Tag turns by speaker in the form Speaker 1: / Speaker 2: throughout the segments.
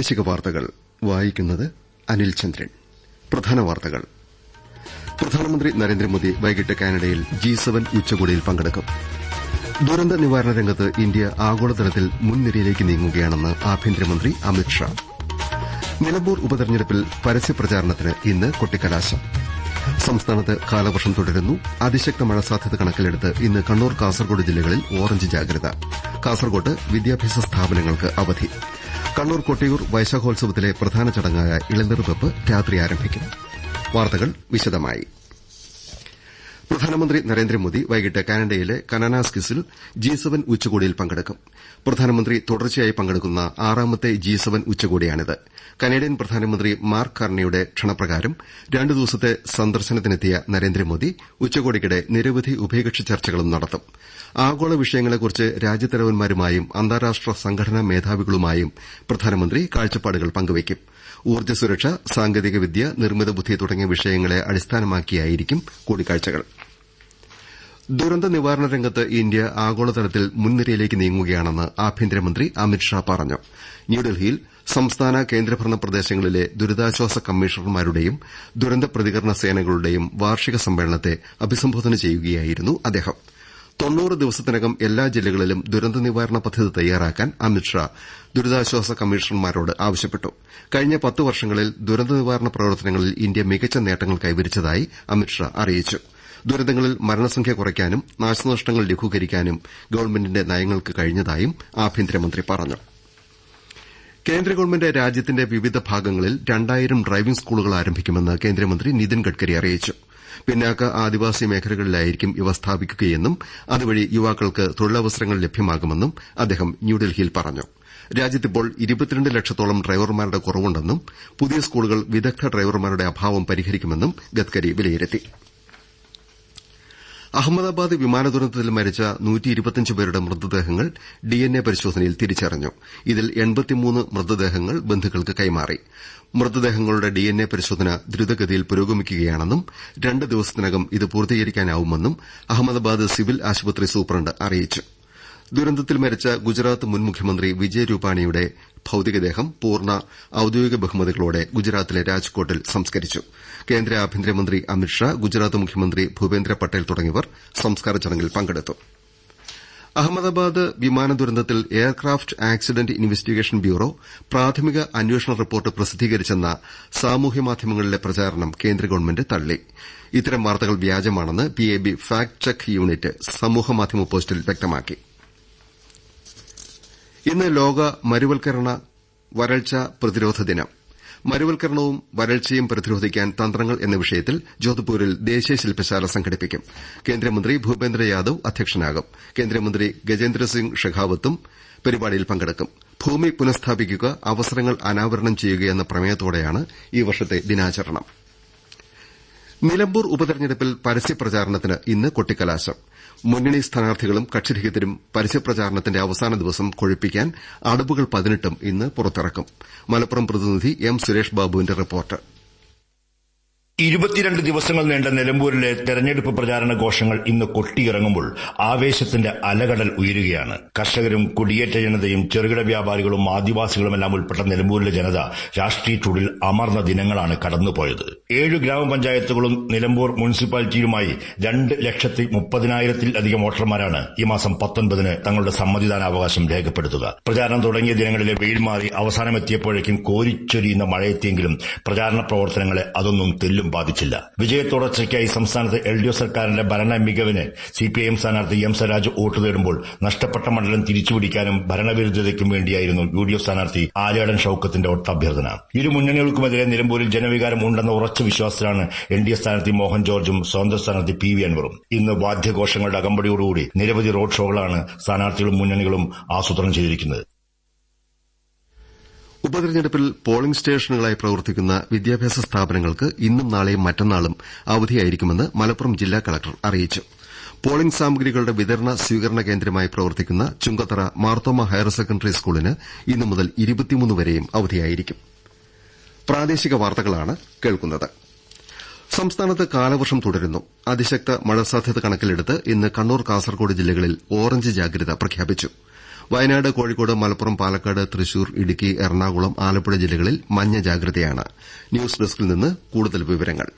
Speaker 1: പ്രാദേശിക വാർത്തകൾ വായിക്കുന്നത് അനിൽചന്ദ്രൻ പ്രധാന വാർത്തകൾ പ്രധാനമന്ത്രി നരേന്ദ്രമോദി വൈകിട്ട് കാനഡയിൽ ജി സെവൻ ഉച്ചകോടിയിൽ പങ്കെടുക്കും ദുരന്ത നിവാരണ രംഗത്ത് ഇന്ത്യ ആഗോളതലത്തിൽ മുൻനിരയിലേക്ക് നീങ്ങുകയാണെന്ന് ആഭ്യന്തരമന്ത്രി അമിത്ഷാ നിലമ്പൂർ ഉപതെരഞ്ഞെടുപ്പിൽ പരസ്യപ്രചാരണത്തിന് ഇന്ന് കൊട്ടിക്കലാശം സംസ്ഥാനത്ത് കാലവർഷം തുടരുന്നു അതിശക്ത മഴ സാധ്യത കണക്കിലെടുത്ത് ഇന്ന് കണ്ണൂർ കാസർകോട് ജില്ലകളിൽ ഓറഞ്ച് ജാഗ്രത കാസർകോട്ട് വിദ്യാഭ്യാസ സ്ഥാപനങ്ങൾക്ക് അവധി കണ്ണൂർ കൊട്ടിയൂർ വൈശാഖോത്സവത്തിലെ പ്രധാന ചടങ്ങായ ഇളനീർ വെപ്പ് രാത്രി ആരംഭിക്കും വാർത്തകൾ വിശദമായി പ്രധാനമന്ത്രി നരേന്ദ്രമോദി വൈകിട്ട് കാനഡയിലെ കനാനാസ്കിസിൽ ജി സെവൻ ഉച്ചകോടിയിൽ പങ്കെടുക്കും പ്രധാനമന്ത്രി തുടർച്ചയായി പങ്കെടുക്കുന്ന ആറാമത്തെ ജി സെവൻ ഉച്ചകോടിയാണിത് കനേഡിയൻ പ്രധാനമന്ത്രി മാർക്ക് കർണിയുടെ ക്ഷണപ്രകാരം രണ്ടു ദിവസത്തെ സന്ദർശനത്തിനെത്തിയ നരേന്ദ്രമോദി ഉച്ചകോടിക്കിടെ നിരവധി ഉഭയകക്ഷി ചർച്ചകളും നടത്തും ആഗോള വിഷയങ്ങളെക്കുറിച്ച് രാജ്യത്തലവന്മാരുമായും അന്താരാഷ്ട്ര സംഘടനാ മേധാവികളുമായും പ്രധാനമന്ത്രി കാഴ്ചപ്പാടുകൾ പങ്കുവയ്ക്കും ഊർജ്ജ സുരക്ഷ സാങ്കേതിക വിദ്യ നിർമ്മിത ബുദ്ധി തുടങ്ങിയ വിഷയങ്ങളെ അടിസ്ഥാനമാക്കിയായിരിക്കും കൂടിക്കാഴ്ചകൾ ദുരന്ത നിവാരണ രംഗത്ത് ഇന്ത്യ ആഗോളതലത്തിൽ മുൻനിരയിലേക്ക് നീങ്ങുകയാണെന്ന് ആഭ്യന്തരമന്ത്രി അമിത്ഷാ പറഞ്ഞു ന്യൂഡൽഹിയിൽ സംസ്ഥാന കേന്ദ്രഭരണ പ്രദേശങ്ങളിലെ ദുരിതാശ്വാസ കമ്മീഷണർമാരുടെയും ദുരന്ത പ്രതികരണ സേനകളുടെയും വാർഷിക സമ്മേളനത്തെ അഭിസംബോധന ചെയ്യുകയായിരുന്നു അദ്ദേഹം തൊണ്ണൂറ് ദിവസത്തിനകം എല്ലാ ജില്ലകളിലും ദുരന്ത നിവാരണ പദ്ധതി തയ്യാറാക്കാൻ അമിത്ഷാ ദുരിതാശ്വാസ കമ്മീഷണർമാരോട് ആവശ്യപ്പെട്ടു കഴിഞ്ഞ പത്ത് വർഷങ്ങളിൽ ദുരന്ത നിവാരണ പ്രവർത്തനങ്ങളിൽ ഇന്ത്യ മികച്ച നേട്ടങ്ങൾ കൈവരിച്ചതായി അമിത്ഷാ അറിയിച്ചു ദുരന്തങ്ങളിൽ മരണസംഖ്യ കുറയ്ക്കാനും നാശനഷ്ടങ്ങൾ ലഘൂകരിക്കാനും ഗവൺമെന്റിന്റെ നയങ്ങൾക്ക് കഴിഞ്ഞതായും ആഭ്യന്തരമന്ത്രി പറഞ്ഞു കേന്ദ്ര ഗവൺമെന്റ് രാജ്യത്തിന്റെ വിവിധ ഭാഗങ്ങളിൽ രണ്ടായിരം ഡ്രൈവിംഗ് സ്കൂളുകൾ ആരംഭിക്കുമെന്ന് കേന്ദ്രമന്ത്രി നിതിൻ ഗഡ്കരി അറിയിച്ചു പിന്നാക്ക ആദിവാസി മേഖലകളിലായിരിക്കും ഇവ സ്ഥാപിക്കുകയെന്നും അതുവഴി യുവാക്കൾക്ക് തൊഴിലവസരങ്ങൾ ലഭ്യമാകുമെന്നും അദ്ദേഹം ന്യൂഡൽഹിയിൽ പറഞ്ഞു രാജ്യത്തിപ്പോൾ ഇരുപത്തിരണ്ട് ലക്ഷത്തോളം ഡ്രൈവർമാരുടെ കുറവുണ്ടെന്നും പുതിയ സ്കൂളുകൾ വിദഗ്ദ്ധ ഡ്രൈവർമാരുടെ അഭാവം പരിഹരിക്കുമെന്നും ഗഡ്കരി വിലയിരുത്തി അഹമ്മദാബാദ് വിമാന ദുരന്തത്തിൽ മരിച്ച പേരുടെ മൃതദേഹങ്ങൾ ഡിഎൻഎ പരിശോധനയിൽ തിരിച്ചറിഞ്ഞു ഇതിൽ മൃതദേഹങ്ങൾ ബന്ധുക്കൾക്ക് കൈമാറി മൃതദേഹങ്ങളുടെ ഡിഎൻഎ പരിശോധന ദ്രുതഗതിയിൽ പുരോഗമിക്കുകയാണെന്നും രണ്ട് ദിവസത്തിനകം ഇത് പൂർത്തീകരിക്കാനാവുമെന്നും അഹമ്മദാബാദ് സിവിൽ ആശുപത്രി സൂപ്രണ്ട് അറിയിച്ചു ദുരന്തത്തിൽ മരിച്ച ഗുജറാത്ത് മുൻ മുഖ്യമന്ത്രി വിജയ് രൂപാണിയുടെ ഭൌതികദേഹം പൂർണ്ണ ഔദ്യോഗിക ബഹുമതികളോടെ ഗുജറാത്തിലെ രാജ്കോട്ടിൽ സംസ്കരിച്ചു കേന്ദ്ര ആഭ്യന്തരമന്ത്രി അമിത്ഷാ ഗുജറാത്ത് മുഖ്യമന്ത്രി ഭൂപേന്ദ്ര പട്ടേൽ തുടങ്ങിയവർ സംസ്കാര ചടങ്ങിൽ പങ്കെടുത്തു അഹമ്മദാബാദ് വിമാന ദുരന്തത്തിൽ എയർക്രാഫ്റ്റ് ആക്സിഡന്റ് ഇൻവെസ്റ്റിഗേഷൻ ബ്യൂറോ പ്രാഥമിക അന്വേഷണ റിപ്പോർട്ട് പ്രസിദ്ധീകരിച്ചെന്ന സാമൂഹ്യമാധ്യമങ്ങളിലെ പ്രചാരണം കേന്ദ്ര ഗവൺമെന്റ് തള്ളി ഇത്തരം വാർത്തകൾ വ്യാജമാണെന്ന് പിഎബി ഫാക്ട് ചെക്ക് യൂണിറ്റ് സമൂഹമാധ്യമ പോസ്റ്റിൽ വ്യക്തമാക്കിയിരുന്നു ഇന്ന് ലോക മരുവൽക്കരണ വരൾച്ച പ്രതിരോധ ദിനം മരുവൽക്കരണവും വരൾച്ചയും പ്രതിരോധിക്കാൻ തന്ത്രങ്ങൾ എന്ന വിഷയത്തിൽ ജോധ്പൂരിൽ ദേശീയ ശില്പശാല സംഘടിപ്പിക്കും കേന്ദ്രമന്ത്രി ഭൂപേന്ദ്ര യാദവ് അധ്യക്ഷനാകും കേന്ദ്രമന്ത്രി ഗജേന്ദ്രസിംഗ് ഷെഖാവത്തും പരിപാടിയിൽ പങ്കെടുക്കും ഭൂമി പുനഃസ്ഥാപിക്കുക അവസരങ്ങൾ അനാവരണം ചെയ്യുക എന്ന പ്രമേയത്തോടെയാണ് ഈ വർഷത്തെ ദിനാചരണം നിലമ്പൂർ ഉപതെരഞ്ഞെടുപ്പിൽ പരസ്യപ്രചാരണത്തിന് ഇന്ന് കൊട്ടിക്കലാശം മുന്നണി സ്ഥാനാർത്ഥികളും കക്ഷിരഹിതരും പരസ്യപ്രചാരണത്തിന്റെ അവസാന ദിവസം കൊഴുപ്പിക്കാൻ അടുപ്പുകൾ പതിനെട്ടും ഇന്ന് പുറത്തിറക്കും മലപ്പുറം പ്രതിനിധി എം സുരേഷ് ബാബുവിന്റെ റിപ്പോർട്ട്
Speaker 2: ഇരുപത്തിരണ്ട് ദിവസങ്ങൾ നീണ്ട നിലമ്പൂരിലെ തെരഞ്ഞെടുപ്പ് പ്രചാരണ ഘോഷങ്ങൾ ഇന്ന് കൊട്ടിയിറങ്ങുമ്പോൾ ആവേശത്തിന്റെ അലകടൽ ഉയരുകയാണ് കർഷകരും കുടിയേറ്റ ജനതയും ചെറുകിട വ്യാപാരികളും ആദിവാസികളുമെല്ലാം ഉൾപ്പെട്ട നിലമ്പൂരിലെ ജനത രാഷ്ട്രീയ ചൂടിൽ അമർന്ന ദിനങ്ങളാണ് കടന്നുപോയത് ഏഴ് ഗ്രാമപഞ്ചായത്തുകളും നിലമ്പൂർ മുനിസിപ്പാലിറ്റിയുമായി രണ്ട് ലക്ഷത്തി മുപ്പതിനായിരത്തിലധികം വോട്ടർമാരാണ് ഈ മാസം പത്തൊൻപതിന് തങ്ങളുടെ സമ്മതിദാനാവകാശം രേഖപ്പെടുത്തുക പ്രചാരണം തുടങ്ങിയ ദിനങ്ങളിലെ വെയിൽ മാറി അവസാനമെത്തിയപ്പോഴേക്കും കോരിച്ചൊരിയുന്ന മഴയെത്തിയെങ്കിലും പ്രചാരണ പ്രവർത്തനങ്ങളെ അതൊന്നും തെല്ലും ബാധിച്ചില്ല ബാധിച്ചില്ല തുടർച്ചയ്ക്കായി സംസ്ഥാനത്ത് എൽ ഡി എഫ് സർക്കാരിന്റെ ഭരണ മികവിന് സി പി ഐ എം സ്ഥാനാർത്ഥി എം സ്വരാജ് വോട്ട് തേടുമ്പോൾ നഷ്ടപ്പെട്ട മണ്ഡലം തിരിച്ചുപിടിക്കാനും ഭരണവിരുദ്ധതയ്ക്കും വേണ്ടിയായിരുന്നു യു ഡി എഫ് സ്ഥാനാർത്ഥി ആര്യാടൻ ഷൌക്കത്തിന്റെ ഒട്ടഭ്യർത്ഥന ഇരു മുന്നണികൾക്കുമെതിരെ നിലമ്പൂരിൽ ജനവികാരം ഉണ്ടെന്ന ഉറച്ച വിശ്വാസത്തിലാണ് എൻ ഡി എ സ്ഥാനാർത്ഥി മോഹൻ ജോർജും സ്വതന്ത്ര സ്ഥാനാർത്ഥി പി വി അൻവറും ഇന്ന് വാദ്യഘോഷങ്ങളുടെ അകമ്പടിയോടുകൂടി നിരവധി റോഡ് ഷോകളാണ് സ്ഥാനാർത്ഥികളും മുന്നണികളും ആസൂത്രണം ചെയ്തിരിക്കുന്നത്
Speaker 3: ഉപതെരഞ്ഞെടുപ്പിൽ പോളിംഗ് സ്റ്റേഷനുകളായി പ്രവർത്തിക്കുന്ന വിദ്യാഭ്യാസ സ്ഥാപനങ്ങൾക്ക് ഇന്നും നാളെയും മറ്റന്നാളും അവധിയായിരിക്കുമെന്ന് മലപ്പുറം ജില്ലാ കളക്ടർ അറിയിച്ചു പോളിംഗ് സാമഗ്രികളുടെ വിതരണ സ്വീകരണ കേന്ദ്രമായി പ്രവർത്തിക്കുന്ന ചുങ്കത്തറ മാർത്തോമ ഹയർ സെക്കൻഡറി സ്കൂളിന് ഇന്നു മുതൽ വരെയും അവധിയായിരിക്കും സംസ്ഥാനത്ത് കാലവർഷം തുടരുന്നു അതിശക്ത മഴ സാധ്യത കണക്കിലെടുത്ത് ഇന്ന് കണ്ണൂർ കാസർകോട് ജില്ലകളിൽ ഓറഞ്ച് ജാഗ്രത പ്രഖ്യാപിച്ചു വയനാട് കോഴിക്കോട് മലപ്പുറം പാലക്കാട് തൃശൂർ ഇടുക്കി എറണാകുളം ആലപ്പുഴ ജില്ലകളിൽ മഞ്ഞ ജാഗ്രതയാണ് ന്യൂസ് ഡെസ്കിൽ നിന്ന് കൂടുതൽ വിവരങ്ങൾ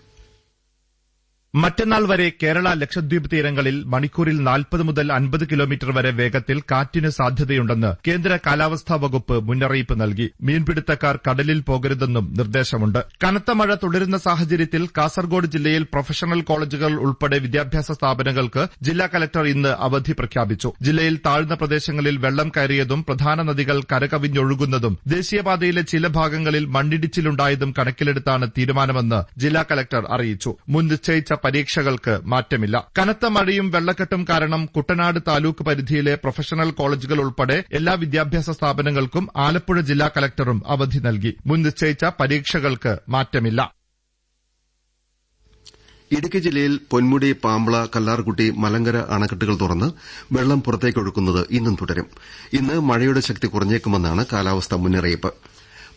Speaker 4: മറ്റന്നാൾ വരെ കേരള ലക്ഷദ്വീപ് തീരങ്ങളിൽ മണിക്കൂറിൽ നാൽപ്പത് മുതൽ അൻപത് കിലോമീറ്റർ വരെ വേഗത്തിൽ കാറ്റിന് സാധ്യതയുണ്ടെന്ന് കേന്ദ്ര കാലാവസ്ഥാ വകുപ്പ് മുന്നറിയിപ്പ് നൽകി മീൻപിടുത്തക്കാർ കടലിൽ പോകരുതെന്നും നിർദ്ദേശമുണ്ട് കനത്ത മഴ തുടരുന്ന സാഹചര്യത്തിൽ കാസർഗോഡ് ജില്ലയിൽ പ്രൊഫഷണൽ കോളേജുകൾ ഉൾപ്പെടെ വിദ്യാഭ്യാസ സ്ഥാപനങ്ങൾക്ക് ജില്ലാ കലക്ടർ ഇന്ന് അവധി പ്രഖ്യാപിച്ചു ജില്ലയിൽ താഴ്ന്ന പ്രദേശങ്ങളിൽ വെള്ളം കയറിയതും പ്രധാന നദികൾ കരകവിഞ്ഞൊഴുകുന്നതും ദേശീയപാതയിലെ ചില ഭാഗങ്ങളിൽ മണ്ണിടിച്ചിലുണ്ടായതും കണക്കിലെടുത്താണ് തീരുമാനമെന്ന് ജില്ലാ കലക്ടർ അറിയിച്ചു പരീക്ഷകൾക്ക് മാറ്റമില്ല കനത്ത മഴയും വെള്ളക്കെട്ടും കാരണം കുട്ടനാട് താലൂക്ക് പരിധിയിലെ പ്രൊഫഷണൽ കോളേജുകൾ ഉൾപ്പെടെ എല്ലാ വിദ്യാഭ്യാസ സ്ഥാപനങ്ങൾക്കും ആലപ്പുഴ ജില്ലാ കലക്ടറും അവധി നൽകി മുൻ നിശ്ചയിച്ച പരീക്ഷകൾക്ക് മാറ്റമില്ല
Speaker 5: ഇടുക്കി ജില്ലയിൽ പൊന്മുടി പാമ്പള കല്ലാർകുട്ടി മലങ്കര അണക്കെട്ടുകൾ തുറന്ന് വെള്ളം പുറത്തേക്കൊഴുക്കുന്നത് ഇന്നും തുടരും ഇന്ന് മഴയുടെ ശക്തി കുറഞ്ഞേക്കുമെന്നാണ് കാലാവസ്ഥാ മുന്നറിയിപ്പ്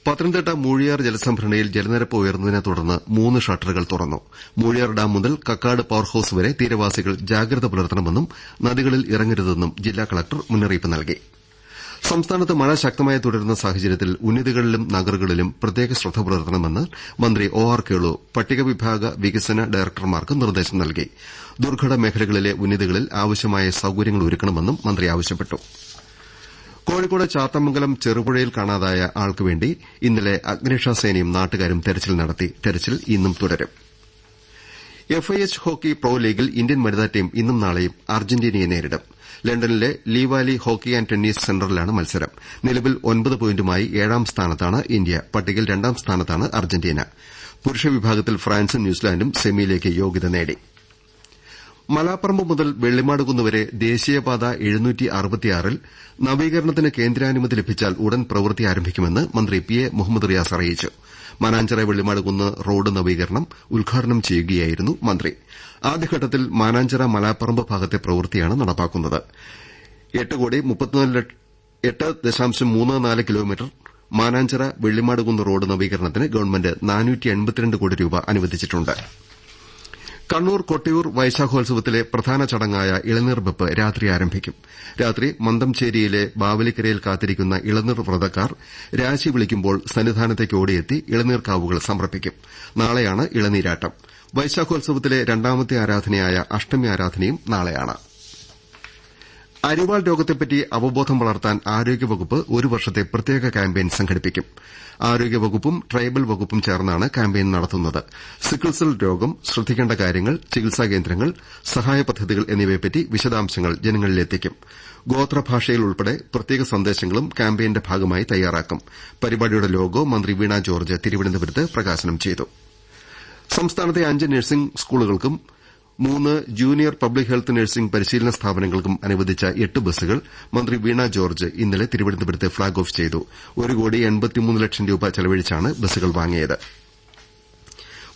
Speaker 5: പത്തനംതിട്ട മൂഴിയാർ ജലസംഭരണിയിൽ ജലനിരപ്പ് ഉയർന്നതിനെ തുടർന്ന് മൂന്ന് ഷട്ടറുകൾ തുറന്നു മൂഴിയാർ ഡാം മുതൽ കക്കാട് പവർഹൌസ് വരെ തീരവാസികൾ ജാഗ്രത പുലർത്തണമെന്നും നദികളിൽ ഇറങ്ങരുതെന്നും ജില്ലാ കലക്ടർ മുന്നറിയിപ്പ് നൽകി സംസ്ഥാനത്ത് മഴ ശക്തമായി തുടരുന്ന സാഹചര്യത്തിൽ ഉന്നതികളിലും നഗറുകളിലും പ്രത്യേക ശ്രദ്ധ പുലർത്തണമെന്ന് മന്ത്രി ഒ ആർ കേളു വിഭാഗ വികസന ഡയറക്ടർമാർക്ക് നിർദ്ദേശം നൽകി ദുർഘട മേഖലകളിലെ ഉന്നതികളിൽ ആവശ്യമായ സൌകര്യങ്ങൾ ഒരുക്കണമെന്നും മന്ത്രി ആവശ്യപ്പെട്ടു കോഴിക്കോട് ചാത്തമംഗലം ചെറുപുഴയിൽ കാണാതായ ആൾക്കുവേണ്ടി ഇന്നലെ അഗ്നിരക്ഷാസേനയും നാട്ടുകാരും തെരച്ചിൽ നടത്തി തെരച്ചിൽ ഇന്നും തുടരും F I H hockey pro ലീഗിൽ ഇന്ത്യൻ വനിതാ ടീം ഇന്നും നാളെയും അർജന്റീനയെ നേരിടും ലണ്ടനിലെ ലീവാലി ഹോക്കി ആന്റ് ടെന്നീസ് സെന്ററിലാണ് മത്സരം നിലവിൽ ഒൻപത് പോയിന്റുമായി ഏഴാം സ്ഥാനത്താണ് ഇന്ത്യ പട്ടികയിൽ രണ്ടാം സ്ഥാനത്താണ് അർജന്റീന പുരുഷ വിഭാഗത്തിൽ ഫ്രാൻസും ന്യൂസിലാന്റും സെമിയിലേക്ക് യോഗ്യത നേടി മലാപ്പറമ്പ് മുതൽ വെള്ളിമാടുകുന്ന് വരെ ദേശീയപാത ൽ നവീകരണത്തിന് കേന്ദ്രാനുമതി ലഭിച്ചാൽ ഉടൻ പ്രവൃത്തി ആരംഭിക്കുമെന്ന് മന്ത്രി പി എ മുഹമ്മദ് റിയാസ് അറിയിച്ചു മാനാഞ്ചിറ വെള്ളിമാടുകുന്ന് റോഡ് നവീകരണം ഉദ്ഘാടനം ചെയ്യുകയായിരുന്നു മന്ത്രി ആദ്യഘട്ടത്തിൽ മാനാഞ്ചിറ മലാപ്പറമ്പ് ഭാഗത്തെ പ്രവൃത്തിയാണ് നടപ്പാക്കുന്നത് ദശാംശം കിലോമീറ്റർ മാനാഞ്ചിറ വെള്ളിമാടുകുന്ന് റോഡ് നവീകരണത്തിന് ഗവൺമെന്റ് കോടി രൂപ അനുവദിച്ചിട്ടു ് കണ്ണൂർ കൊട്ടിയൂർ വൈശാഖോത്സവത്തിലെ പ്രധാന ചടങ്ങായ ഇളനീർ വെപ്പ് രാത്രി ആരംഭിക്കും രാത്രി മന്തംചേരിയിലെ ബാവലിക്കരയിൽ കാത്തിരിക്കുന്ന ഇളനീർ വ്രതക്കാർ രാശി വിളിക്കുമ്പോൾ സന്നിധാനത്തേക്ക് ഓടിയെത്തി ഇളനീർ കാവുകൾ സമർപ്പിക്കും നാളെയാണ് ഇളനീരാട്ടം വൈശാഖോത്സവത്തിലെ രണ്ടാമത്തെ ആരാധനയായ അഷ്ടമി ആരാധനയും നാളെയാണ് അരിവാൾ രോഗത്തെപ്പറ്റി അവബോധം വളർത്താൻ ആരോഗ്യവകുപ്പ് ഒരു വർഷത്തെ പ്രത്യേക ക്യാമ്പയിൻ സംഘടിപ്പിക്കും ആരോഗ്യവകുപ്പും ട്രൈബൽ വകുപ്പും ചേർന്നാണ് ക്യാമ്പയിൻ നടത്തുന്നത് സിക്കിൾസിൽ രോഗം ശ്രദ്ധിക്കേണ്ട കാര്യങ്ങൾ ചികിത്സാ കേന്ദ്രങ്ങൾ സഹായ പദ്ധതികൾ എന്നിവയെപ്പറ്റി വിശദാംശങ്ങൾ ജനങ്ങളിലെത്തിക്കും ഗോത്രഭാഷയിൽ ഉൾപ്പെടെ പ്രത്യേക സന്ദേശങ്ങളും ക്യാമ്പയിന്റെ ഭാഗമായി തയ്യാറാക്കും പരിപാടിയുടെ ലോഗോ മന്ത്രി വീണ ജോർജ് തിരുവനന്തപുരത്ത് പ്രകാശനം ചെയ്തു സംസ്ഥാനത്തെ അഞ്ച് നഴ്സിംഗ് സ്കൂളുകൾക്കും മൂന്ന് ജൂനിയർ പബ്ലിക് ഹെൽത്ത് നഴ്സിംഗ് പരിശീലന സ്ഥാപനങ്ങൾക്കും അനുവദിച്ച എട്ട് ബസ്സുകൾ മന്ത്രി വീണ ജോർജ് ഇന്നലെ തിരുവനന്തപുരത്ത് ഫ്ളാഗ് ഓഫ് ഒരു കോടി ലക്ഷം രൂപ ചെലവഴിച്ചാണ് ബസ്സുകൾ വാങ്ങിയത്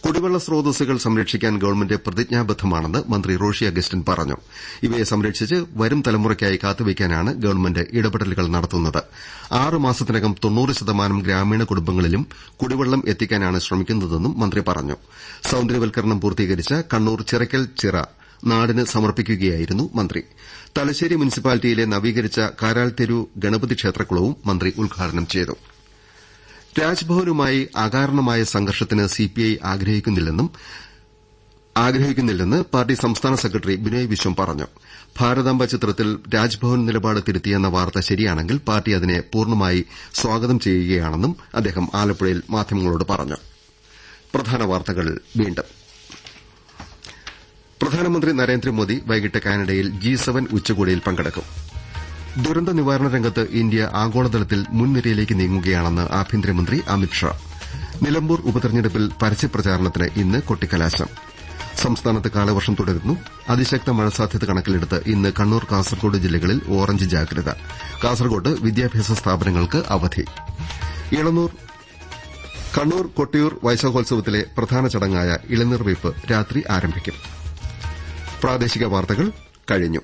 Speaker 5: കുടിവെള്ള സ്രോതസ്സുകൾ സംരക്ഷിക്കാൻ ഗവൺമെന്റ് പ്രതിജ്ഞാബദ്ധമാണെന്ന് മന്ത്രി റോഷി അഗസ്റ്റിൻ പറഞ്ഞു ഇവയെ സംരക്ഷിച്ച് വരും തലമുറയ്ക്കായി കാത്തുവയ്ക്കാനാണ് ഗവൺമെന്റ് ഇടപെടലുകൾ നടത്തുന്നത് ആറ് മാസത്തിനകം തൊണ്ണൂറ് ശതമാനം ഗ്രാമീണ കുടുംബങ്ങളിലും കുടിവെള്ളം എത്തിക്കാനാണ് ശ്രമിക്കുന്നതെന്നും മന്ത്രി പറഞ്ഞു സൌന്ദര്യവൽക്കരണം പൂർത്തീകരിച്ച കണ്ണൂർ ചിറയ്ക്കൽ ചിറ നാടിന് സമർപ്പിക്കുകയായിരുന്നു മന്ത്രി തലശ്ശേരി മുനിസിപ്പാലിറ്റിയിലെ നവീകരിച്ച കാരാൽത്തെരു ഗണപതി ക്ഷേത്രക്കുളവും മന്ത്രി ഉദ്ഘാടനം ചെയ്തു രാജ്ഭവനുമായി അകാരണമായ സംഘർഷത്തിന് സിപിഐ ആഗ്രഹിക്കുന്നില്ലെന്ന് പാർട്ടി സംസ്ഥാന സെക്രട്ടറി ബിനോയ് വിശ്വം പറഞ്ഞു ഭാരതാംബ ചിത്രത്തിൽ രാജ്ഭവൻ നിലപാട് തിരുത്തിയെന്ന വാർത്ത ശരിയാണെങ്കിൽ പാർട്ടി അതിനെ പൂർണ്ണമായി സ്വാഗതം ചെയ്യുകയാണെന്നും അദ്ദേഹം ആലപ്പുഴയിൽ മാധ്യമങ്ങളോട് പറഞ്ഞു
Speaker 1: പ്രധാനമന്ത്രി നരേന്ദ്രമോദി വൈകിട്ട് കാനഡയിൽ ജി സെവൻ ഉച്ചകോടിയിൽ പങ്കെടുക്കും ദുരന്ത നിവാരണ രംഗത്ത് ഇന്ത്യ ആഗോളതലത്തിൽ മുൻനിരയിലേക്ക് നീങ്ങുകയാണെന്ന് ആഭ്യന്തരമന്ത്രി അമിത്ഷാ നിലമ്പൂർ ഉപതെരഞ്ഞെടുപ്പിൽ പരസ്യപ്രചാരണത്തിന് ഇന്ന് കൊട്ടിക്കലാശം സംസ്ഥാനത്ത് കാലവർഷം തുടരുന്നു അതിശക്ത മഴ സാധ്യത കണക്കിലെടുത്ത് ഇന്ന് കണ്ണൂർ കാസർകോട് ജില്ലകളിൽ ഓറഞ്ച് ജാഗ്രത കാസർകോട്ട് വിദ്യാഭ്യാസ സ്ഥാപനങ്ങൾക്ക് അവധി ഇളനൂർ കണ്ണൂർ കൊട്ടിയൂർ വൈശാഖോത്സവത്തിലെ പ്രധാന ചടങ്ങായ ഇളനീർവീപ്പ് രാത്രി ആരംഭിക്കും പ്രാദേശിക വാർത്തകൾ കഴിഞ്ഞു